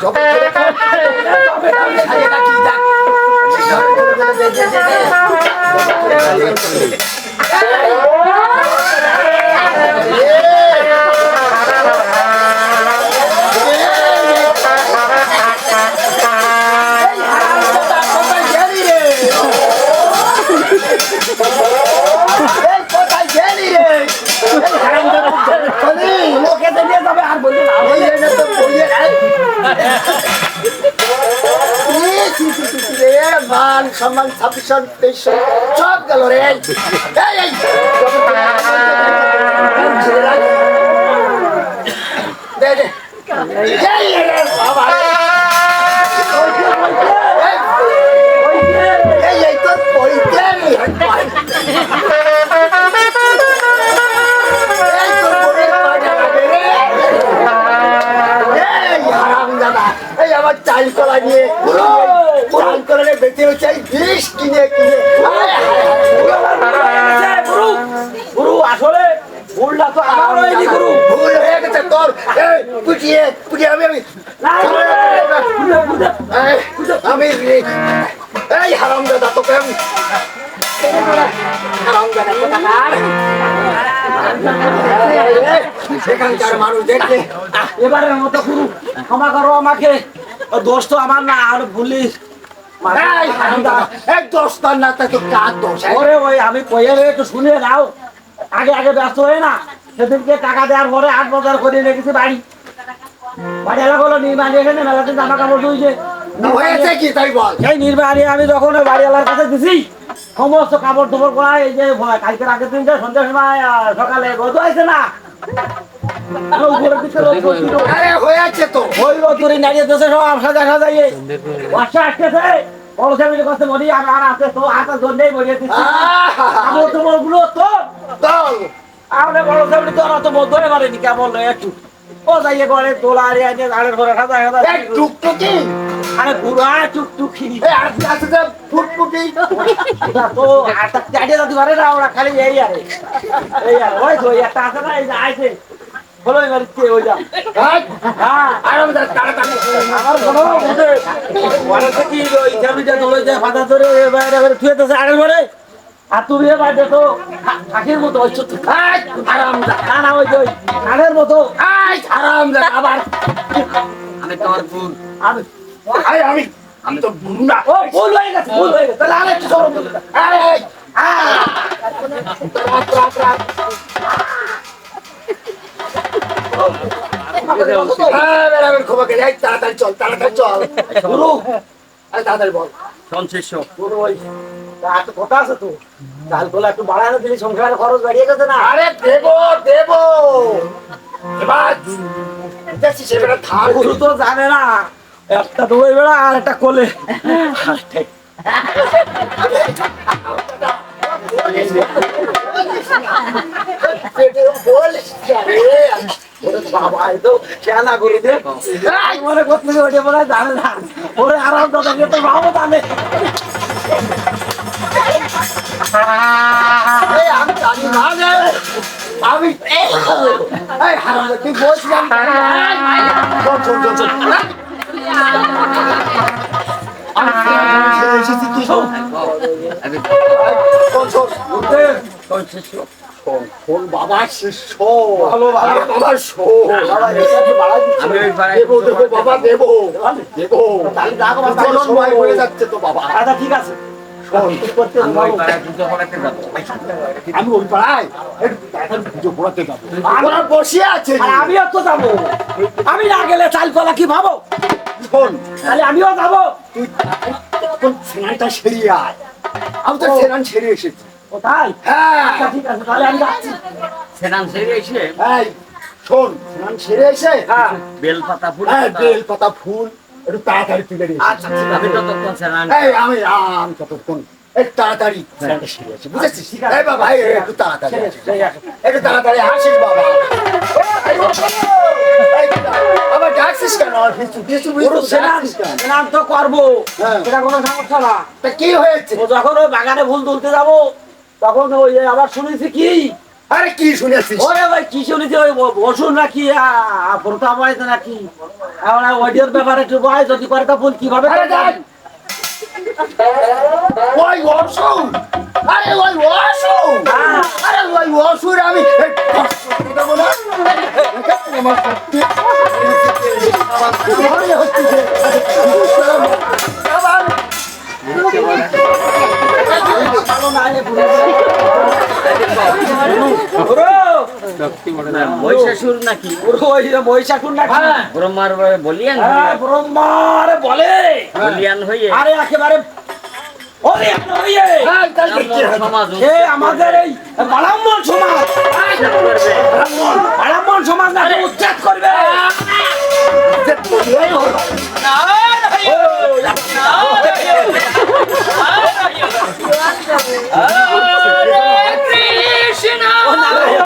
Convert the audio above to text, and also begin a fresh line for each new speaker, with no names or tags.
Chốt. মান সম্মান ছাব্বিশন তেইশন সব গেল রে। দে দে। এই কিনে কিনে আয়, হায়, হায়।
গুরু গুরু আসলে ভুলটা তো আমার হয়নি গুরু
ভুল হয়ে গেছে তোর পুটিয়ে পুটিয়ে আমি আমি আমি এই হারামজাদা তোকে আমি হারামজাদা কোথাকার এই, এই, সেখানকার মানুষ দেখলে
এবারের মতো গুরু ক্ষমা করো আমাকে দোষ তো আমার না আর ভুলিস
না তাই তো কার
ওরে ওই আমি কইয়ে একটু শুনে নাও। আগে আগে ব্যস্ত হয়ে না। সেদিনকে টাকা দেওয়ার পরে আট বাজার করে রেখেছি বাড়ি। বাড়ি এলাকা হলো নির্মাণ এখানে মেলাতে জামা কাপড় ধুইছে
হয়েছে কি তাই বল।
সেই নির্মাণে আমি যখন বাড়িওয়ালার কাছে দিছি সমস্ত কাপড় টুপড় করা এই যে কালকের আগের দিন সন্ধ্যার সময় সকালে রোদ হয়েছে না। আমার বড় ফ্যামিলি তো অত মত পারেনি কেমন একটু। ও যাইয়ে করে তোলা আরে আনে গাড়ির ঘরে সাজা সাজা
এই টুকটুকি।
আরে বুড়া চুকটুকি
এই আস্তে আস্তে ফুটফুটি?
তো পারে না ওরা খালি এই আরে। এই আরে ওই তো আছে না এই যে আইছে। বলো এবার কে ওই যা। হ্যাঁ?
আরামদার তাড়াতাড়ি
আমার কোনো বুঝে কি ওই চাবিটা ধরে যায় ফাদা ধরে বাইরে বাইরে থুয়ে আগের ঘরে আর তুমি এবার দেখো কাকির মতো ওই ছোট্ট
এই, আরামদার
না না ওই যে ওই কাঠের মতো।
এই, আরামদার আবার
আমি তোমার বোন।
আমি
আমি আমি তো বুড়ো না।
ও ভুল হয়ে গেছে ভুল হয়ে গেছে।
তাড়াতাড়ি চল তাড়াতাড়ি চল
গুরু
তাড়াতাড়ি বল
শোন শিষ্য
গুরু ওই তা একটু কথা আছে তো চাল একটু বাড়ানো দিলি সংসারের খরচ বাড়িয়ে গেছে না
আরে দেব দেব এবার দেখছিস এবারে থাক
গুরু তো জানে না একটা দই বেড়া আর একটা কোলে
রে।
বাবা তো খেলা করে দে। মনে করতে ওটা বলে জানে না। ওরে আরাম দাদা তো বাবু জানে।
আমি জানি না রে। আমি এই হারাম তুই বলছিলাম চল চল চল চল আমি ছেড়ে এসেছি তুই শোন
আমি
শোন। বাবা শিষ্য। বাবা শোন।
ওই পাড়ায়
দেবো দেবো বাবা দেবো। দেবো।
তাহলে দেখো বাবা,
চলো সময় হয়ে যাচ্ছে তো বাবা।
ঠিক আছে।
শোন
কি করতে
আমি ওই পাড়ায় পুজো করাতে যাব।
আমি ওই পাড়ায় একটু তাড়াতাড়ি পুজো পড়াতে যাব। ওরা বসে আছে।
আমিও তো যাব। আমি না গেলে চাল কলা কি ভাবো?
শোন।
তাহলে আমিও যাব।
তুই তোর স্নানটা সেরিয়ে আয়। আমি তো স্নান সেরে এসেছি।
কোথায়?
হ্যাঁ।
আচ্ছা ঠিক আছে তাহলে আমি যাচ্ছি।
সেনান সেরে এসে?
এই শোন স্নান সেরে এসে?
হ্যাঁ।
বেলপাতা ফুল
হ্যাঁ বেল ফুল একটু তাড়াতাড়ি তুলে নিয়ে
আচ্ছা
আমি ততক্ষণ সেনান
এই আমি আমি ততক্ষণ। একটু তাড়াতাড়ি স্নানটা সেরে আসি বুঝেছিস? এই বাবা একটু তাড়াতাড়ি
ঠিক
আসিস।
আছে, ঠিক আছে।
একটু তাড়াতাড়ি আসিস বাবা। আবার ডাকছিস কেন? কিছু কিছু
পুরো স্নান
ডাকছিস কেন?
স্নান তো করব। এটা কোনো সমস্যা না।
তা কি হয়েছে?
যখন ওই বাগানে ভুল তুলতে যাব তখন ওই আবার শুনেছি কি
আরে কি শুনেছিস
ওরে ভাই কি শুনেছি ওই বসুন নাকি প্রথম হয়েছে নাকি এখন ওইটার ব্যাপারে একটু বয় যদি করে তা ফুল কীভাবে?
ওই অসুর আরে ওই অসুর আরে ওই অসুর আমি আমার
মহিষাসুর নাকি?
মহিষাসুর নাকি?
ব্রহ্মার বলিয়ান
হ্যাঁ, বলে।
বলিয়ান হয়ে
আরে একেবারে
হ্যাঁ,
আমাদের এই ব্রাহ্মণ সমাজ। ব্রাহ্মণ সমাজ না উচ্ছেদ করবে?